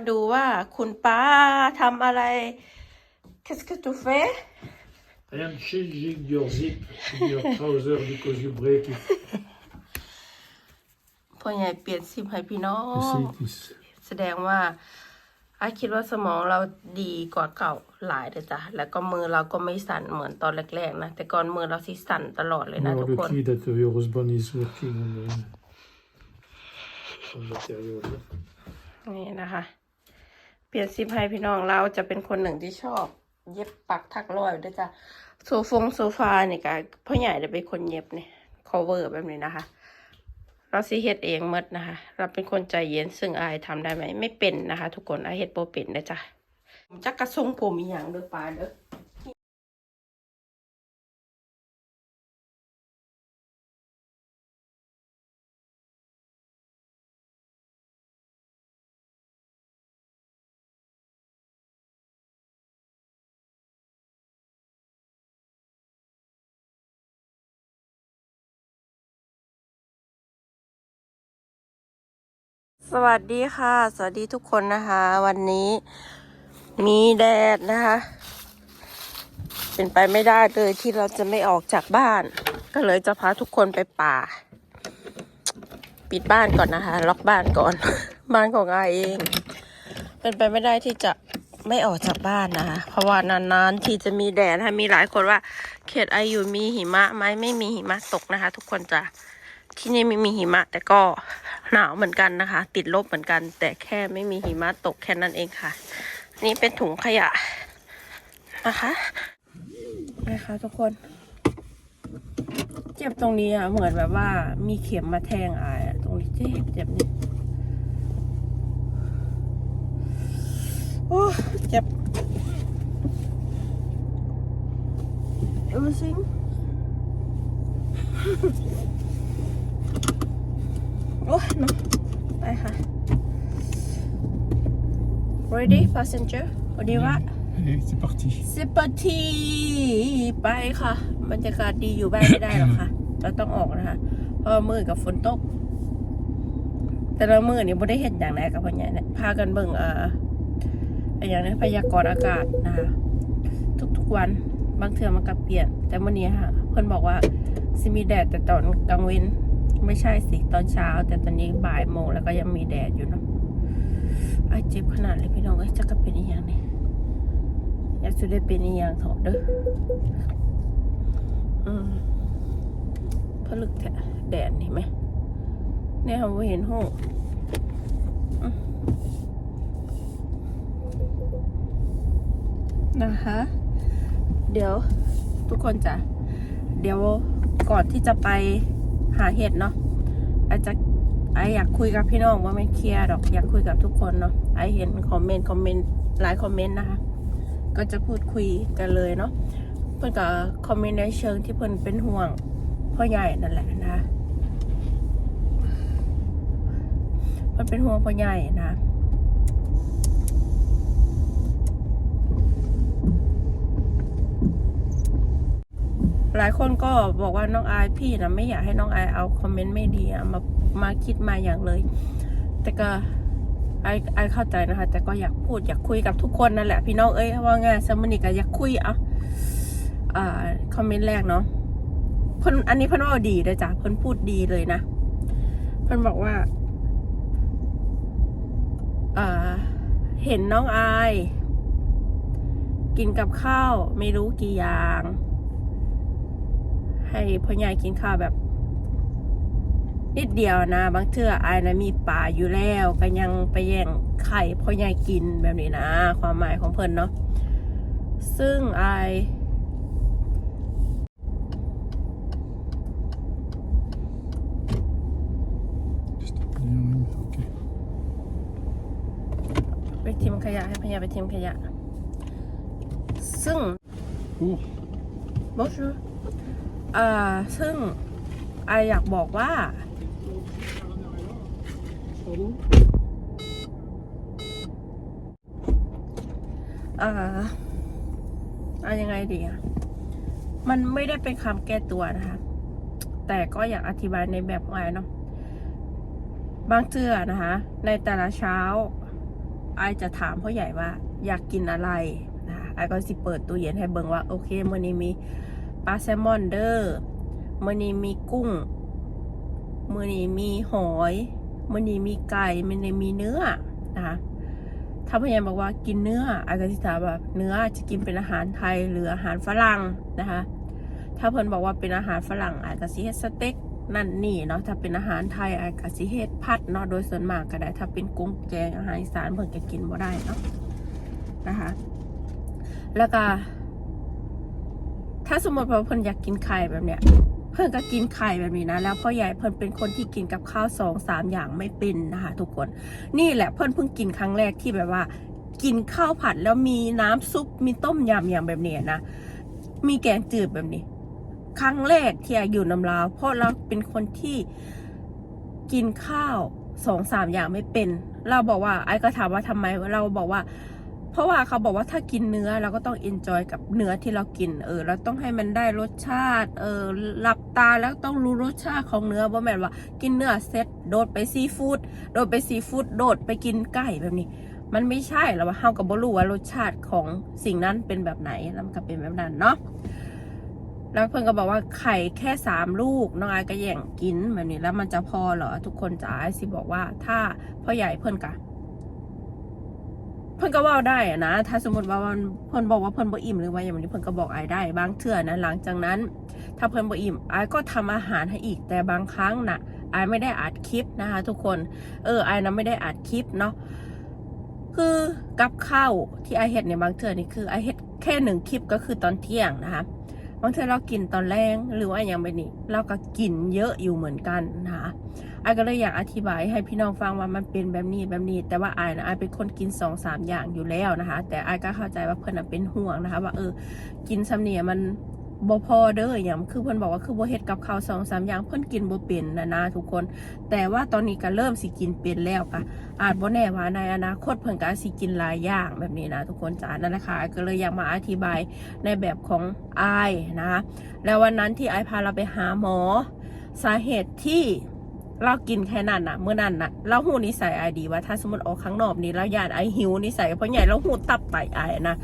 มาดูว่าคุณป้าทำอะไร Qu'est-ce que tu fais Rien de changing your zip, your trouser because you break it. พ่อใหญ่เปลี่ยนซิมให้พี่น้อง You see this. แสดงว่าไอคิดว่าสมองเราดีกว่าเก่าหลายเลยจ้ะ แล้วก็มือเราก็ไม่สั่นเหมือนตอนแรกๆนะ แต่ก่อนมือเราสิสั่นตลอดเลยนะ Now ทุก the คน key that your husband is working on the, on material. นี่นะคะ เปลี่ยนซิปให้พี่น้องเราจะเป็นคนหนึ่งที่ชอบ เย็บปักถักร้อยด้วยจ้ะโซฟงโซฟาเนี่ยกะพ่อใหญ่จะเป็นคนเย็บเนี่ย cover แบบนี้นะคะ เราซีเฮ็ดเองเมดนะคะ เราเป็นคนใจเย็นซึ่งอายทำได้ไหมไม่เป็นนะคะ ทุกคนอายเฮ็ดโปเป็นนะจ๊ะผมจักกระทรงผมอีหยังเด้อปลาเด้อ สวัสดีค่ะ สวัสดีทุกคนนะคะ วันนี้มีแดดนะคะ เป็นไปไม่ได้เลยที่เราจะไม่ออกจากบ้าน ก็เลยจะพาทุกคนไปป่า ปิดบ้านก่อนนะคะ ล็อกบ้านก่อน บ้านของอาเอง เป็นไปไม่ได้ที่จะไม่ออกจากบ้านนะคะ เพราะว่านานๆที่จะมีแดดนะมีหลายคนว่า เขตไออยู่มีหิมะไหมไม่มีหิมะตกนะคะ ทุกคนจะ ที่นี่ไม่มีหิมะ แต่ก็หนาวเหมือนกันนะคะ ติดลบเหมือนกัน แต่แค่ไม่มีหิมะตกแค่นั้นเองค่ะ นี่เป็นถุงขยะนะคะนะคะทุกคน เจ็บตรงนี้อะ เหมือนแบบว่ามีเข็มมาแทงอายอะตรงนี้เจ็บเจ็บนี่โอ้เจ็บ everything อ้เนอะไปค่ะ ready passenger วันนี้ว่า Allez, c'est parti. สิปทีไปค่ะบรรยากาศดีอยู่บ้านไม่ได้หรอกค่ะ เราต้องออกนะคะเพราะว่ามือกับฝนตก แต่ละมือนี่ไม่ได้เห็นอย่างไรกับพ่อใหญ่เนี่ยพากันเบิ่งเอ่ออะไรอย่างนี้พยากรณ์อากาศนะคะทุกๆวันบางเทื่อมันก็เปลี่ยน แต่วันนี้ค่ะเพิ่นบอกว่าสิมีแดดแต่ตอนกลางเว้น ไม่ใช่สิตอนเช้า แต่ตอนนี้บ่ายโมงแล้วก็ยังมีแดดอยู่เนาะไอเจ็บขนาดเลยพี่น้องเอ้จะก็เป็นอีกอย่างนี้อยากจะได้เป็นอีกอย่างเถอะเด้ออืมผลึกแทแดดนี่ไหมเนี่ยเราเห็นห้องนะคะ เดี๋ยวทุกคนจะเดี๋ยวก่อนที่จะไป หาเห็ดเนาะอาจจะไออยากคุยกับพี่น้องว่าไม่เคลียร์ดอกอยากคุยกับทุกคนเนาะไอเห็นคอมเมนต์คอมเมนต์หลายคอมเมนต์นะคะ ก็จะพูดคุยกันเลยเนาะเพื่อนก็คอมเมนต์ในเชิงที่เพื่อนเป็นห่วงพ่อใหญ่นั่นแหละนะเพื่อนเป็นห่วงพ่อใหญ่นะ หลายคนก็บอกว่าน้องอายพี่นะไม่อยากให้น้องอายเอาคอมเมนต์ไม่ดีอะมามาคิดมาอย่างเลย แต่ก็ไอไอเข้าใจนะคะ แต่ก็อยากพูดอยากคุยกับทุกคนนั่นแหละพี่น้องเอ้ยว่าไงสมนิกก็อยากคุยอะอ่าคอมเมนต์แรกเนาะเพิ่นอันนี้เพิ่นว่าดีเลยจ้ะเพิ่นพูดดีเลยนะเพิ่นบอกว่าอ่าเห็นน้องอาย กินกับข้าวไม่รู้กี่อย่าง ให้พ่อใหญ่กินข้าวแบบ นิดเดียวนะ บางเทื่ออายนะมีป่าอยู่แล้วก็ยังไปแย่งไข่พ่อใหญ่กินแบบนี้นะ ความหมายของเพิ่นเนาะซึ่งอาย Ok. ไปทิมขยะให้พ่อใหญ่ไปทิมขยะ ซึ่ง Oh, บ อ่าซึ่งไออยากบอกว่า อ่าอะยังไงดีอะ มันไม่ได้เป็นคำแก้ตัวนะคะ แต่ก็อยากอธิบายในแบบของไอายเนาะ บางเทื่อนะคะ ในแต่ละเช้า ไอจะถามพ่อใหญ่ว่า อยากกินอะไรนะไอก็สิเปิดตู้เย็นให้เบิ่งว่า โอเคมื้อนี้มี ปลาแซลมอนเด้อมื้อนี้มีกุ้งมื้อนี้มีหอยมื้อนี้มีไก่มื้อนี้มีเนื้อนะคะถ้าพ่อใหญ่บอกว่ากินเนื้ออายก็สิถามว่าเนื้อจะกินเป็นอาหารไทยหรืออาหารฝรั่งนะคะ ถ้าเพิ่นบอกว่าเป็นอาหารฝรั่งอาจจะสิเฮ็ดสเต็กนั่นนี่เนาะถ้าเป็นอาหารไทยอาจจะสิเฮ็ดผัดเนาะโดยส่วนมากก็ได้ ถ้าเป็นกุ้งแกงอาหารอีสานเพิ่นก็กินบ่ได้เนาะนะคะ แล้วก็ ถ้าสมมติว่าเพิ่นอยากกินไข่แบบเนี้ย เพิ่นก็กินไข่แบบนี้นะ แล้วพ่อใหญ่เพิ่นเป็นคนที่กินกับข้าวสองสามอย่างไม่เป็นนะคะทุกคน นี่แหละเพิ่นเพิ่งกินครั้งแรกที่แบบว่า กินข้าวผัดแล้วมีน้ำซุปมีต้มยำอย่างแบบเนี้ยนะ มีแกงจืดแบบนี้ ครั้งแรกที่อยู่น้ำลาว เพราะเราเป็นคนที่กินข้าวสองสามอย่างไม่เป็น เราบอกว่าไอ้ก็ถามว่าทำไมเราบอกว่า เพราะว่าเขาบอกว่าถ้ากินเนื้อเราก็ต้องเอนจอยกับเนื้อที่เรากิน เออ เราต้องให้มันได้รสชาติ เออหลับตาแล้วต้องรู้รสชาติของเนื้อบ่แม่นว่ากินเนื้อเสร็จโดดไปซีฟู้ดโดดไปซีฟู้ดโดดไปกินไก่แบบนี้ มันไม่ใช่แล้วว่าเฮากับบรู้ว่ารสชาติของสิ่งนั้นเป็นแบบไหนแล้วมันก็เป็นแบบนั้นเนาะแล้วเพื่อนก็บอกว่าไข่แค่สามลูกน้องไอายก็แย่งกินแบบนี้แล้วมันจะพอเหรอทุกคนจะไอายสิบอกว่าถ้าพ่อใหญ่เพื่อนกะ เพื่อนก็เว่าได้อะนะ ถ้าสมมติว่าเพื่อนบอกว่าเพื่อนบ่อิ่มหรือว่าอย่างนี้เพื่อนก็บอกไอายได้บางเทื่อนะหลังจากนั้น ถ้าเพื่อนบ่อิ่มไอายก็ทำอาหารให้อีกแต่บางครั้งน่ะไอายไม่ได้อัดคลิปนะคะ ทุกคน เออไอายนะไม่ได้อัดคลิปเนาะคือกับข้าวที่ไอเห็ดในบางเทื่อนี่คือไอเห็ดแค่หนึ่งคลิปก็คือตอนเที่ยงนะคะบางเทีเรากินตอนแรงหรือว่าอย่างแบบนี้เราก็กินเยอะอยู่เหมือนกันนะคะ ไอายก็เลยอยากอธิบายให้พี่น้องฟังว่ามันเป็นแบบนี้แบบนี้ แต่ว่าไอายนะไอายเป็นคนกินสองสามอย่างอยู่แล้วนะคะ แต่ไอายก็เข้าใจว่าเพื่อนเป็นห่วงนะคะ ว่าเออ กินซ้ำเนี่ยมันบ่พอเด้ออย่างคือเพื่อนบอกว่าคือบ่เฮ็ดกับข้าวสองสามอย่างเพื่อนกินบ่เป็นนะนะทุกคน แต่ว่าตอนนี้ก็เริ่มสิกินเป็นแล้วค่ะอาจบ่แน่ว่าในอนาคตเพิ่นก็สิกินหลายอย่างแบบนี้นะทุกคนจ้านั่นแหละค่ะก็เลยอยากมาอธิบายในแบบของอายนะคะแล้ววันนั้นที่ไอายพาเราไปหาหมอ สาเหตุที่ เรากินแค่นั้นนะเมื่อนั้นนะเราหูนิสัยไอดีว่าถ้าสมมติออกข้างนอกนี่เราอยากไอหิวนิสัยเพราะใหญ่เราหูตับไตไอนะ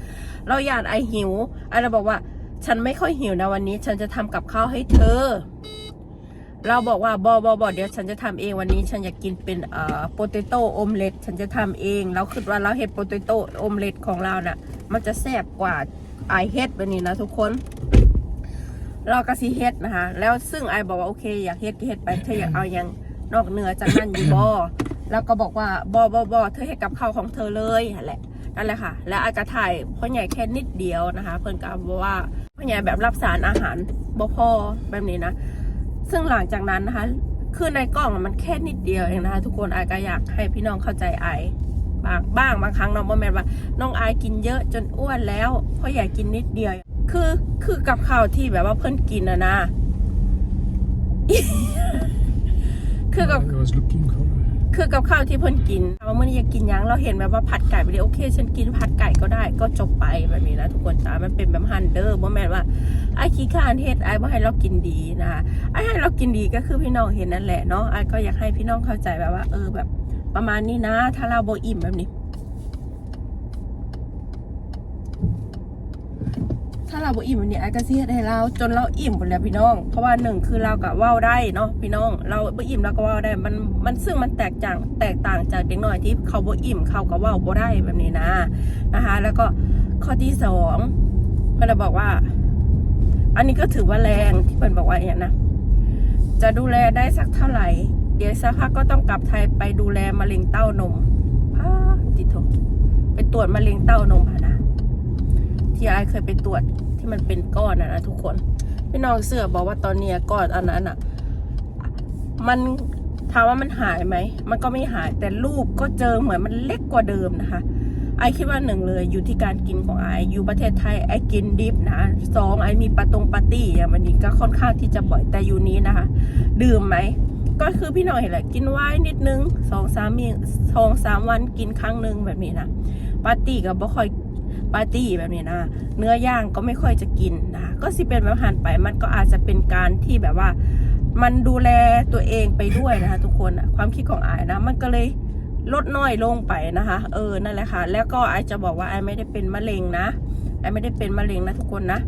เราอยากไอหิวไอเราบอกว่า ฉันไม่ค่อยหิวนะวันนี้ ฉันจะทำกับข้าวให้เธอ เราบอกว่าบอบอบอเดี๋ยวฉันจะทำเองวันนี้ ฉันอยากกินเป็นเอ่อโปเตโต้อมเล็ตฉันจะทำเองเราคิดว่าเราเห็ดโปเตโต้อมเล็ตของเราน่ะ มันจะแซ่บกว่าไอเฮ็ดแบบนี้นะทุกคนเราก็สิเฮ็ดนะคะแล้วซึ่งไอบอกว่าโอเค อยากเฮ็ดก็เฮ็ดไปเธออยากเอายัง นอกเหนือจากนั้นอยู่บอแล้วก็บอกว่าบอบอบอเธอเฮ็ดกับข้าวของเธอเลยนั่นแหละนั่นแหละค่ะ แล้วไอากระถ่ายพ่อใหญ่แค่นิดเดียวนะคะ เพิ่อนก็บอกว่าพ่อใหญ่แบบรับสารอาหารบ่พอแบบนี้นะ ซึ่งหลังจากนั้นนะคะคือในกล้องมันแค่นิดเดียวเองนะคะทุกคนไอายก็อยากให้พี่น้องเข้าใจไอบางบ้างบางครั้งน้องบ่แม่นว่า น้องไอกินเยอะจนอ้วนแล้วพราะอยากกินนิดเดียว คือคือกับข้าวที่แบบว่าเพิ่อนกินนะนะ คือกับ I was looking for คือกับข้าวที่เพิ่นกินถามว่ามื่อนี้อยากกินหยังเราเห็นแบบว่าผัดไก่ไปเลยโอเค ฉันกินผัดไก่ก็ได้ก็จบไปแบบนี้นะทุกคนจ้ามันเป็นแบบฮันเดอร์บ่แม่นว่าไอ้ขี้ข้านเฮ็ดไอ้บ่ให้เรากินดีนะคะไอ้ให้เรากินดีก็คือพี่น้องเห็นนั่นแหละเนาะไอ้ก็อยากให้พี่น้องเข้าใจแบบว่า เออแบบประมาณนี้นะ ถ้าเราบ่อิ่มแบบนี้าเราบ่อิ่มแบบนี้ไอ้ก็สิเฮ็ดให้เราจนเราอิ่มหมดแล้วพี่น้อง เพราะว่าหนึ่งคือเราก็เว้าได้เนาะพี่น้อง เราบ่อิ่มเราก็เว้าได้ มันมันซึ่งมันแตกต่างแตกต่างจากเด็กน้อยที่เขาบ่อิ่มเขาก็เว้าบ่ได้แบบนี้นะนะคะ แล้วก็ข้อที่สองเพื่อนบอกว่า อันนี้ก็ถือว่าแรงที่เพื่อนบอกว่าอย่างนะจะดูแลได้สักเท่าไหร่ เดี๋ยวสักพักก็ต้องกลับไทยไปดูแลมะเร็งเต้านมพาติโทไปตรวจมะเร็งเต้านมนะที่ไอเคยไปตรวจ ที่มันเป็นก้อนนะนะทุกคนพี่น้องเสือบอกว่าตอนเนี้ยก้อนอันนั้นอะ มันถามว่ามันหายไหม มันก็ไม่หายแต่รูปก็เจอเหมือนมันเล็กกว่าเดิมนะคะ ไอคิดว่าหนึ่งเลยอยู่ที่การกินของไออยู่ประเทศไทยไอกินดิฟนะสองไอมีปาตรงปาร์ตี้อย่างมันนี้ก็ค่อนข้างที่จะบ่อยแต่อยู่นี้นะคะ ดื่มไหมก็คือพี่น้องเห็นแหละกินไวน์นิดนึงสองสามมีสองสามวันกินครั้งหนึ่งแบบนี้นะปาร์ตี้ก็บ่ค่อย ปาร์ตี้แบบนี้นะ เนื้อย่างก็ไม่ค่อยจะกินนะ ก็สิเป็นแบบหันไปมันก็อาจจะเป็นการที่แบบว่า มันดูแลตัวเองไปด้วยนะคะทุกคนอะความคิดของอายนะ มันก็เลยลดน้อยลงไปนะคะ เออนั่นแหละค่ะ แล้วก็ไอจะบอกว่าไอไม่ได้เป็นมะเร็งนะไอไม่ได้เป็นมะเร็งนะทุกคนนะ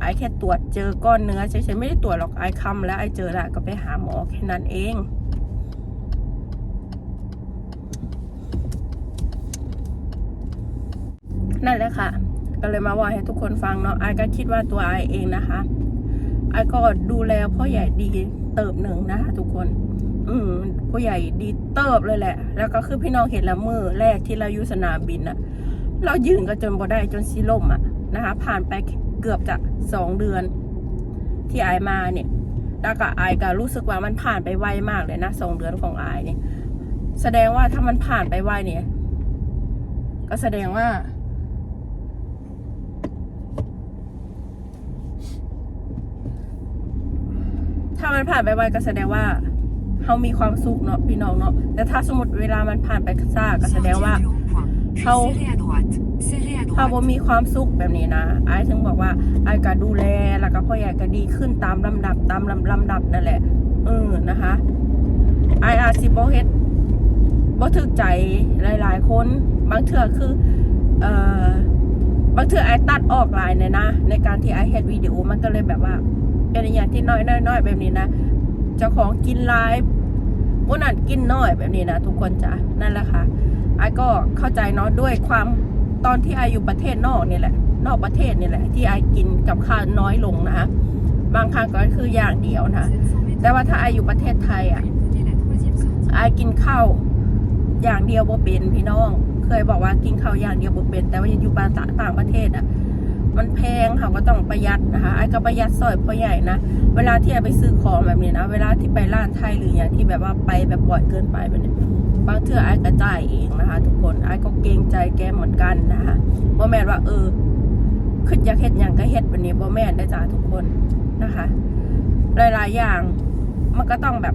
ไอแค่ตรวจเจอก้อนเนื้อเฉยๆไม่ได้ตรวจหรอกไอคำแล้วไอเจอล้วก็ไปหาหมอแค่นั้นเอง นั่นแหละค่ะ ก็เลยมาว่าให้ทุกคนฟังเนาะไอก็คิดว่าตัวไอเองนะคะไอก็ดูแลพ่อใหญ่ดีเติบหนึ่งนะคะทุกคน อืมพ่อใหญ่ดีเติบเลยแหละ แล้วก็คือพี่น้องเห็นล้วมือแรกที่เราอยู่สนามบินอะเรายืนก็จนบ่ได้จนซีล่มอะนะคะ ผ่านไปเกือบจะสองเดือน ที่ไอายมาเนี่ยแล้วก็ไอายก็รู้สึกว่ามันผ่านไปไวมากเลยนะสองเดือนของไอายเนี่ยแสดงว่าถ้ามันผ่านไปไวเนี่ย ก็แสดงว่า ถ้ามันผ่านไปไวก็แสดงว่าเขามีความสุขเนาะพี่น้องเนาะแต่ถ้าสมมติเวลามันผ่านไปซ่าก็แสดงว่าเขา Serrez à droite. Serrez à ถ้าบ่มีความสุขแบบนี้นะไอ้ถึงบอกว่าไอ้ก็ดูแลแล้วก็พ่อใหญ่ก็ดีขึ้นตามลำดับตามลำลำดับนั่นแหละเออนะคะไอ้อาจสิบ่เฮ็ดบ่ถึกใจหลาย ๆ คนบางเทื่อคือ เอ่อบางเทื่อไอ้ตัดออกหลายเนี่ยนะ ในการที่ไอ้เฮ็ดวิดีโอมันก็เลยแบบว่า เป็นอย่างที่น้อยน้อยแบบนี้นะเจ้าของกินหลายวันนั้นกินน้อยแบบนี้นะทุกคนจ้ะนั่นแหละค่ะไอ้ก็เข้าใจเนาะด้วยความตอนที่ไออยู่ประเทศนอกนี่แหละ นอกประเทศนี่แหละ ที่ไอกินกับข้าวน้อยลงนะบางครั้งก็คืออย่างเดียวนะแต่ว่าถ้าไออยู่ประเทศไทยอะไอกินข้าวอย่างเดียวบ่เป็นพี่น้อง เคยบอกว่ากินข้าวอย่างเดียวบ่เป็น แต่ว่าอยู่บ้านต่างประเทศอะ มันแพงค่ะก็ต้องประหยัดนะคะไอ้ก็ประหยัดซอยพ่อใหญ่นะ เวลาที่ไอ้ไปซื้อของแบบนี้นะ เวลาที่ไปร้านไทยหรืออย่างที่แบบว่าไปแบบบ่อยเกินไปแบบนี้บางเทื่อไอ้ก็จ่ายเองนะคะ ทุกคนไอ้ก็เกรงใจแกเหมือนกันนะคะบ่แม่นว่าเออขึ้นอยากเฮ็ดอย่างก็เฮ็ดแบบนี้บ่แม่นได้จ้าทุกคนนะคะ หลาย ๆ อย่างมันก็ต้องแบบ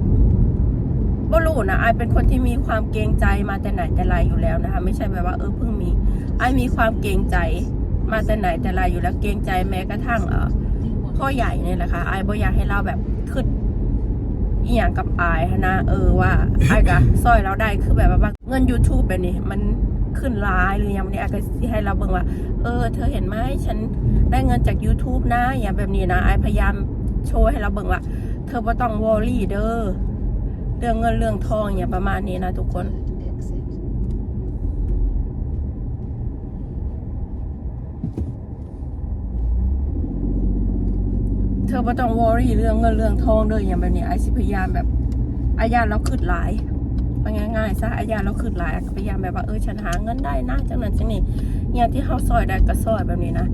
บ่รู้นะไอเป็นคนที่มีความเกรงใจมาแต่ไหนแต่ไรอยู่แล้วนะคะ ไม่ใช่แบบว่าเออเพิ่งมีไอมีความเกรงใจ มาแต่ไหนแต่ไรอยู่แล้วเกรงใจแม้กระทั่งเออพ่อใหญ่เนี่ยแหละค่ะไอบ่อยากให้เราแบบขึ้นอีหยังกับไอายหั้นะ เออว่าไอ้กะซอยเราได้คือแบบว่าเงิน YouTube แบบนี้มันขึ้นร้ายหรือย่างนี้ไอก็ให้เราเบิ่งว่า เออ เธอเห็นไหมฉันได้เงินจาก YouTube นะอย่างแบบนี้นะไอพยายามโชว์ให้เราเบิ่งว่า เธอบ่ต้องวอรี่เด้อเรื่องเงินเรื่องทองอย่างประมาณนี้นะทุกคน ธอบ่ต้องวอรี่เรื่องเงินเรื่องทองเด้ออย่างแบบนี้ไอสิพยายามแบบอาญาเราขึ้นหลายว่าง่ายๆซะอาญาเราขึ้นหลายพยายามแบบว่าเออฉันหาเงินได้นะจังนั้นจังนี้อย่างที่เขาซอยได้ก็ซอยแบบนี้นะ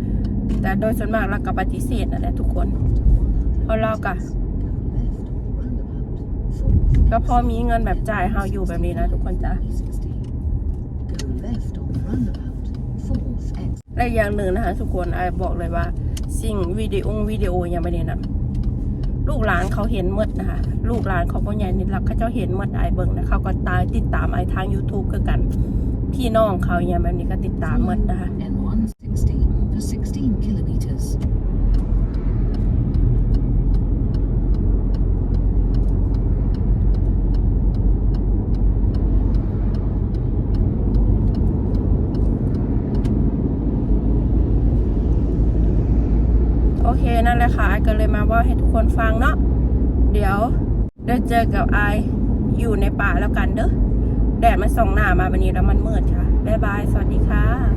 แต่โดยส่วนมากเราก็ปฏิเสธนั่นแหละทุกคนเพราะเราก็ก็พอมีเงินแบบจ่ายเฮาอยู่แบบนี้นะทุกคนจ้ะ และอย่างหนึ่งนะคะทุกคนไอบอกเลยว่า สิ่งวิดีโอวิดีโอยังไม่ได้นะลูกหลานเขาเห็นหมดนะคะ ลูกหลานเขาก็ใหญ่นี่รักเขาเจ้าเห็นหมดไอเบิ้งนะเขาก็ตายติดตามไอทาง YouTube ก็กัน พี่น้องเขาอย่างแบบนี้ก็ติดตามหมดนะคะ N116 for 16 kilometers. โอเค นะคะ ก็เลยมาว่าให้ทุกคนฟังเนาะเดี๋ยวเดี๋ยวเจอกับไออยู่ในป่าแล้วกันเด้อแดดมันส่องหน้ามาวันนี้แล้วมันมืดค่ะบ๊ายบาย สวัสดีค่ะ